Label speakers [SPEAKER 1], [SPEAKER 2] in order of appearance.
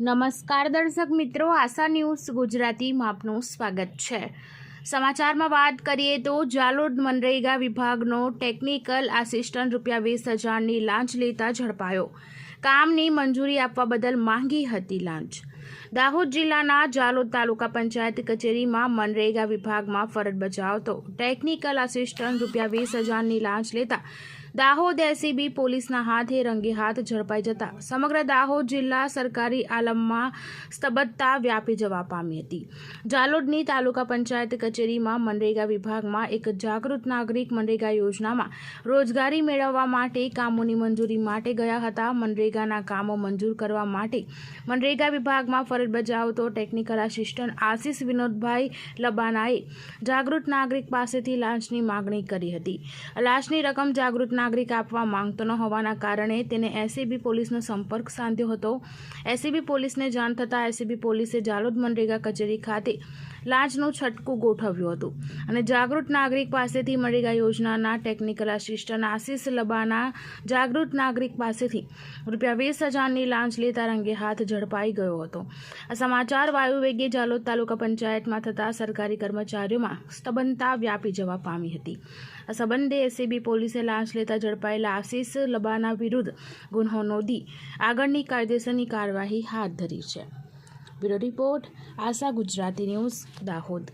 [SPEAKER 1] નમસ્કાર દર્શક મિત્રો, આશા ન્યૂઝ ગુજરાતીમાં આપનું સ્વાગત છે. સમાચારમાં વાત કરીએ તો જાલોદ મનરેગા વિભાગનો ટેકનિકલ આસિસ્ટન્ટ રૂપિયા વીસ હજારની લાંચ લેતા ઝડપાયો. કામની મંજૂરી આપવા બદલ માંગી હતી લાંચ. દાહોદ જિલ્લાના જાલોદ તાલુકા પંચાયત કચેરીમાં મનરેગા વિભાગમાં ફરજ બજાવતો ટેકનિકલ આસિસ્ટન્ટ રૂપિયા વીસ હજારની લાંચ લેતા દાહોદ એસીબી પોલીસના હાથે રંગે હાથ ઝડપાઈ જતા સમગ્ર દાહોદ જિલ્લા સરકારી આલમમાં સ્તબદ્ધતા વ્યાપી જવા પામી હતી. જાલોદની તાલુકા પંચાયત કચેરીમાં મનરેગા વિભાગમાં એક જાગૃત નાગરિક મનરેગા યોજનામાં રોજગારી મેળવવા માટે કામોની મંજૂરી માટે ગયા હતા. મનરેગાના કામો મંજૂર કરવા માટે મનરેગા વિભાગમાં ફરજ બજાવતો ટેકનિકલ આસિસ્ટન્ટ આશિષ વિનોદભાઈ લબાનાએ જાગૃત નાગરિક પાસેથી લાંચની માગણી કરી હતી. લાંચની રકમ જાગૃત નાગરિક આપવા માંગતો ન હોવાના કારણે તેને એસીબી પોલીસનો સંપર્ક સાધ્યો હતો. એસીબી પોલીસને જાણ થતાં એસીબી પોલીસે જાલોદ મનરેગા કચેરી ખાતે લાંચનું છટકું ગોઠવ્યું હતું અને જાગૃત નાગરિક પાસેથી મનરેગા યોજનાના ટેકનિકલ આસિસ્ટન્ટ આશિષ લબાના જાગૃત નાગરિક પાસેથી રૂપિયા વીસ હજારની લાંચ લેતા રંગે હાથ ઝડપાઈ ગયો હતો. સમાચાર વાયુવેગે જાલોદ તાલુકા પંચાયતમાં થતા સરકારી કર્મચારીઓમાં સ્તબનતા વ્યાપી જવા પામી હતી. આ સંબંધે એસીબી પોલીસે લાંચ લેતા ઝડપાયેલા આશીષ લબાના વિરુદ્ધ ગુન્હો નોંધી આગળની કાયદેસરની કાર્યવાહી હાથ ધરી છે. Bureau report Asha Gujarati news Dahod.